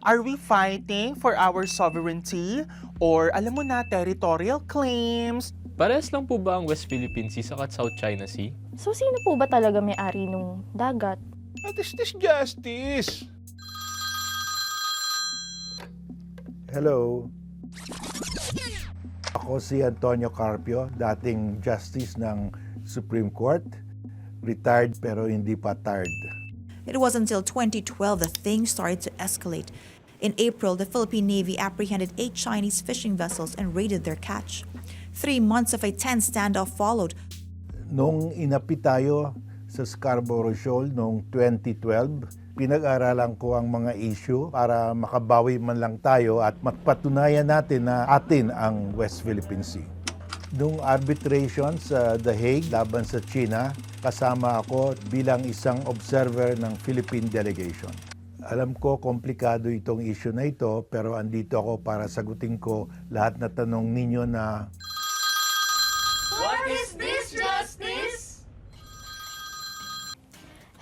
Are we fighting for our sovereignty? Or alam mo na, territorial claims? Parehas lang po ba ang West Philippine Sea sa South China Sea? So sino po ba talaga may-ari nung dagat? What is this justice? Hello. Ako si Antonio Carpio, dating justice ng Supreme Court. Retired pero hindi pa tired. It was until 2012 that things started to escalate. In April, the Philippine Navy apprehended eight Chinese fishing vessels and raided their catch. Three months of a tense standoff followed. Nung inapi tayo sa Scarborough Shoal noong 2012, pinag-aralan ko ang mga issue para makabawi man lang tayo at mapatunayan natin na atin ang West Philippine Sea. Nung arbitration sa The Hague laban sa China, kasama ako bilang isang observer ng Philippine delegation. Alam ko komplikado itong issue na ito pero andito ako para sagutin ko lahat na tanong ninyo na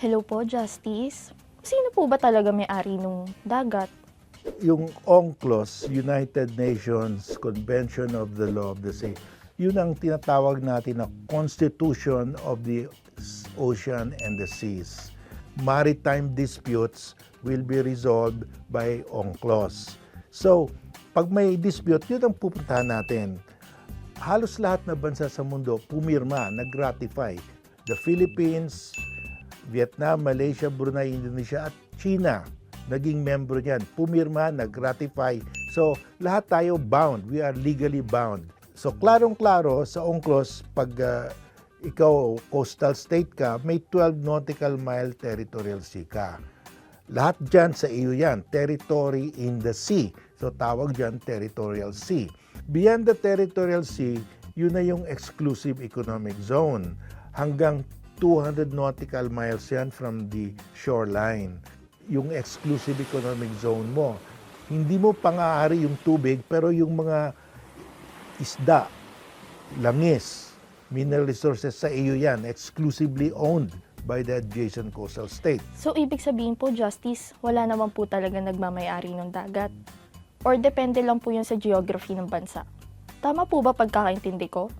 Hello po, Justice. Sino po ba talaga may-ari nung dagat? yung UNCLOS, United Nations Convention of the Law of the Sea, yun ang tinatawag natin na Constitution of the Ocean and the Seas. Maritime disputes will be resolved by UNCLOS. So, pag may dispute, yun ang pupuntahan natin. Halos lahat na bansa sa mundo pumirma, nag-ratify. The Philippines, Vietnam, Malaysia, Brunei, Indonesia at China naging membro niyan. Pumirma, nag-ratify. So, lahat tayo bound. We are legally bound. So, klarong-klaro sa UNCLOS, pag ah, ikaw coastal state ka, may 12 nautical mile territorial sea ka. Lahat dyan sa iyo yan, territory in the sea. So, tawag dyan territorial sea. Beyond the territorial sea, yun na yung exclusive economic zone. Hanggang 200 nautical miles yan from the shoreline. Yung exclusive economic zone mo. Hindi mo pangaari yung tubig, pero yung mga isda, langis, mineral resources sa iyo yan, exclusively owned by the adjacent coastal state. So ibig sabihin po, Justice, wala naman po talaga nagmamayari ng dagat? Or depende lang po yun sa geography ng bansa? Tama po ba pagkakaintindi ko?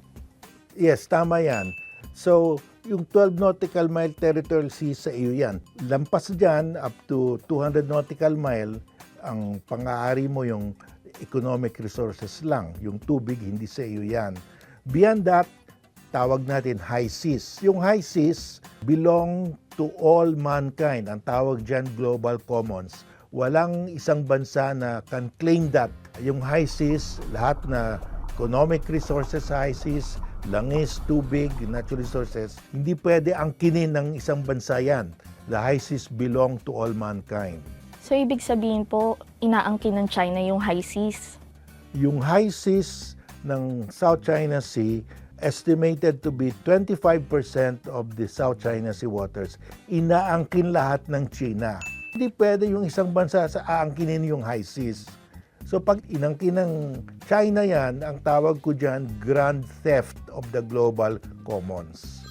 Yes, tama yan. So, yung 12 nautical mile territorial sea sa iyo yan. Lampas dyan, up to 200 nautical mile, ang pang-aari mo yung economic resources lang. Yung tubig, hindi sa iyo yan. Beyond that, tawag natin high seas. Yung high seas belong to all mankind. Ang tawag dyan global commons. Walang isang bansa na can claim that. Yung high seas, lahat na economic resources sa high seas, langis, tubig, natural resources, hindi pwede angkinin ng isang bansa yan. The high seas belong to all mankind. So ibig sabihin po, inaangkin ng China yung high seas. Yung high seas ng South China Sea estimated to be 25% of the South China Sea waters. Inaangkin lahat ng China. Hindi pwede yung isang bansa sa aangkinin yung high seas. So pag inangkin ng China yan, ang tawag ko dyan, grand theft of the global commons.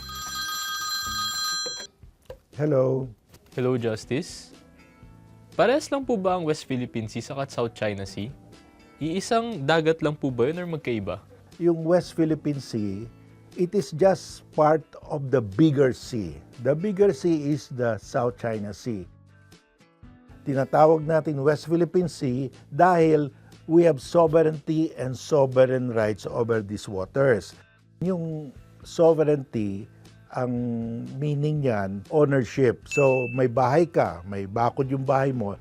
Hello. Hello, Justice. Parehas lang po ba ang West Philippine Sea sa South China Sea? Iisang dagat lang po ba yun or magkaiba? yung West Philippine Sea, it is just part of the bigger sea. The bigger sea is the South China Sea. Tinatawag natin West Philippine Sea dahil we have sovereignty and sovereign rights over these waters. Yung sovereignty, ang meaning niyan, ownership. So may bahay ka, may bakod yung bahay mo,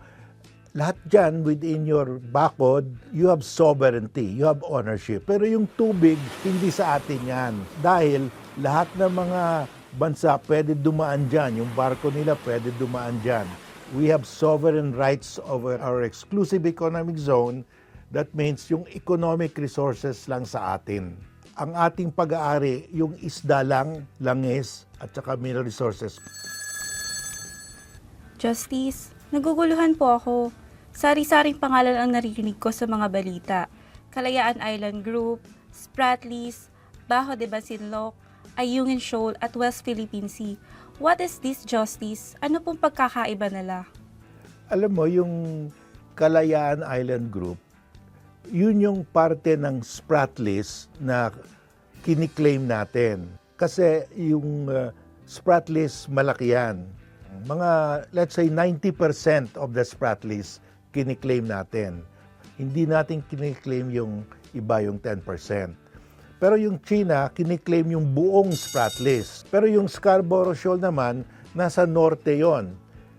lahat dyan within your bakod, you have sovereignty, you have ownership. Pero yung tubig, hindi sa atin yan. Dahil lahat ng mga bansa pwede dumaan dyan. Yung barko nila pwede dumaan dyan. We have sovereign rights over our exclusive economic zone. That means yung economic resources lang sa atin. Ang ating pag-aari, yung isda lang, langis, at saka mineral resources. Justice, naguguluhan po ako. Sari-saring pangalan ang naririnig ko sa mga balita. Kalayaan Island Group, Spratlys, Bajo de Basinloc, Ayungin Shoal at West Philippine Sea. What is this justice? Ano pong pagkakaiba nila? alam mo, yung Kalayaan Island Group, yun yung parte ng Spratlys na kiniklaim natin. Kasi yung uh, Spratlys malaki yan. Mga, let's say, 90% of the Spratlys kiniklaim natin. Hindi natin kiniklaim yung iba yung 10%. Pero yung China, kiniklaim yung buong Spratlys. Pero yung Scarborough Shoal naman, nasa norte yon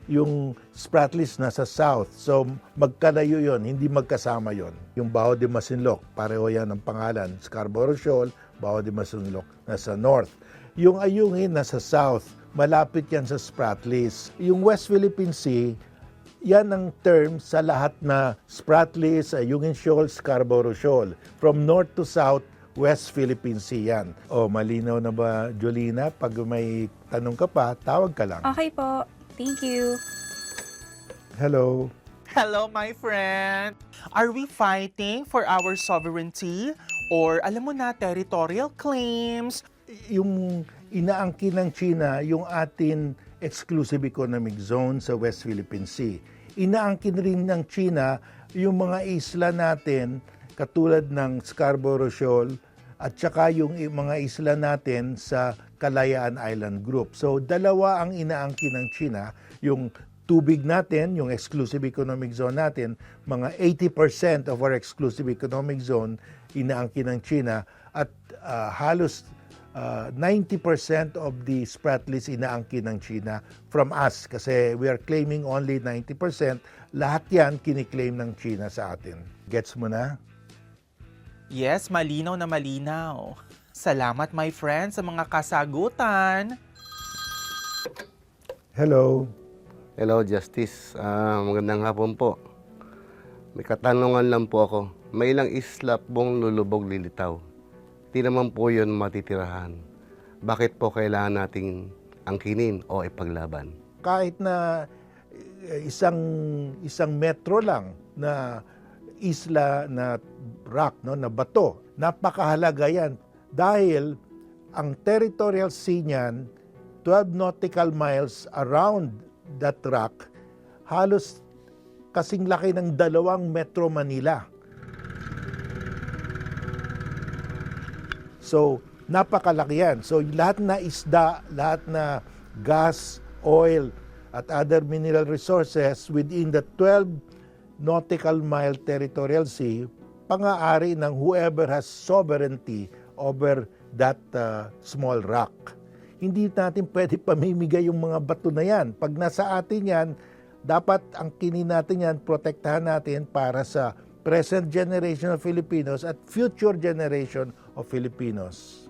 yung Spratlys nasa south. So, magkalayo yon hindi magkasama yon Yung Baho de Masinloc, pareho yan ang pangalan. Scarborough Shoal, Baho de Masinloc, nasa north. Yung Ayungin nasa south, malapit yan sa Spratlys. Yung West Philippine Sea, yan ang term sa lahat na Spratlys, Ayungin Shoal, Scarborough Shoal. From north to south, West Philippine Sea yan. O, malinaw na ba, Jolina? Pag may tanong ka pa, tawag ka lang. Okay po. Thank you. Hello. Hello, my friend! Are we fighting for our sovereignty? Or alam mo na, territorial claims? Yung inaangkin ng China, yung atin exclusive economic zone sa West Philippine Sea. Inaangkin rin ng China yung mga isla natin katulad ng Scarborough Shoal at saka yung mga isla natin sa Kalayaan Island Group. So dalawa ang inaangkin ng China, yung tubig natin, yung exclusive economic zone natin, mga 80% of our exclusive economic zone inaangkin ng China at ah, halos ah, 90% of the Spratlys inaangkin ng China from us kasi we are claiming only 90%. Lahat yan kiniklaim ng China sa atin. Gets mo na? Yes, malinaw na malinaw. Salamat, my friend, sa mga kasagutan. Hello. Hello, Justice. Ah, magandang hapon po. May katanungan lang po ako. May ilang isla pong lulubog lilitaw. Di naman po yun matitirahan. Bakit po kailangan nating angkinin o ipaglaban? Kahit na eh, isang isang metro lang na isla na rock no na bato napakahalaga yan dahil ang territorial sea niyan 12 nautical miles around that rock halos kasing laki ng dalawang Metro Manila. So, napakalaki yan. So, lahat na isda, lahat na gas, oil, at other mineral resources within the 12 nautical mile territorial sea, pangaari ng whoever has sovereignty over that uh, small rock. Hindi natin pwede pamimigay yung mga bato na yan. Pag nasa atin yan, dapat ang kinin natin yan, protektahan natin para sa present generation of Filipinos at future generation of Filipinos.